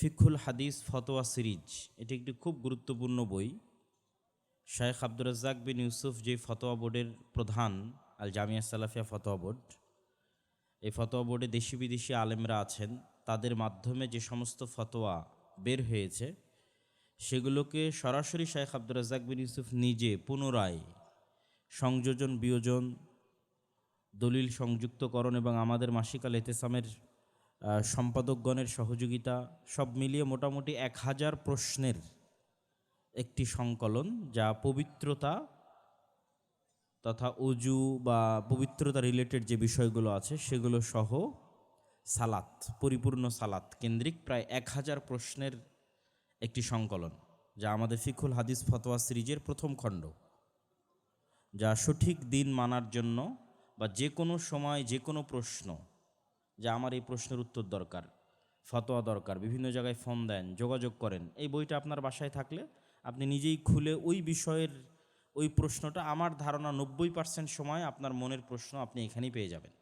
ফিকুল হাদিস ফতোয়া সিরিজ। এটি একটি খুব গুরুত্বপূর্ণ বই। শায়েখ আব্দুর রাজ্জাক বিন ইউসুফ যে ফতোয়া বোর্ডের প্রধান, আল জামিয়া সালাফিয়া ফতোয়া বোর্ড, এই ফতোয়া বোর্ডে দেশি বিদেশি আলেমরা আছেন। তাদের মাধ্যমে যে সমস্ত ফতোয়া বের হয়েছে, সেগুলোকে সরাসরি শায়েখ আব্দুর রাজ্জাক বিন ইউসুফ নিজে পুনরায় সংযোজন, বিয়োজন, দলিল সংযুক্তকরণ এবং আমাদের মাসিকাল এতেসামের সম্পাদকগণের সহযোগিতা, সব মিলিয়ে মোটামুটি এক হাজার প্রশ্নের একটি সংকলন যা পবিত্রতা তথা অজু বা পবিত্রতা রিলেটেড যে বিষয়গুলো আছে সেগুলো সহ সালাত, পরিপূর্ণ সালাত কেন্দ্রিক প্রায় এক হাজার প্রশ্নের একটি সংকলন যা আমাদের ফিকুল হাদিস ফতোয়া সিরিজের প্রথম খণ্ড। যা সঠিক দিন মানার জন্য বা যে কোনো সময় যে কোনো প্রশ্ন যা আমার এই প্রশ্নের উত্তর দরকার, ফতোয়া দরকার, বিভিন্ন জায়গায় ফোন দেন, যোগাযোগ করেন, এই বইটা আপনার বাসায় থাকলে আপনি নিজেই খুলে ওই বিষয়ের, ওই প্রশ্নটা আমার ধারণা নব্বই পার্সেন্ট সময় আপনার মনের প্রশ্ন আপনি এখানেই পেয়ে যাবেন।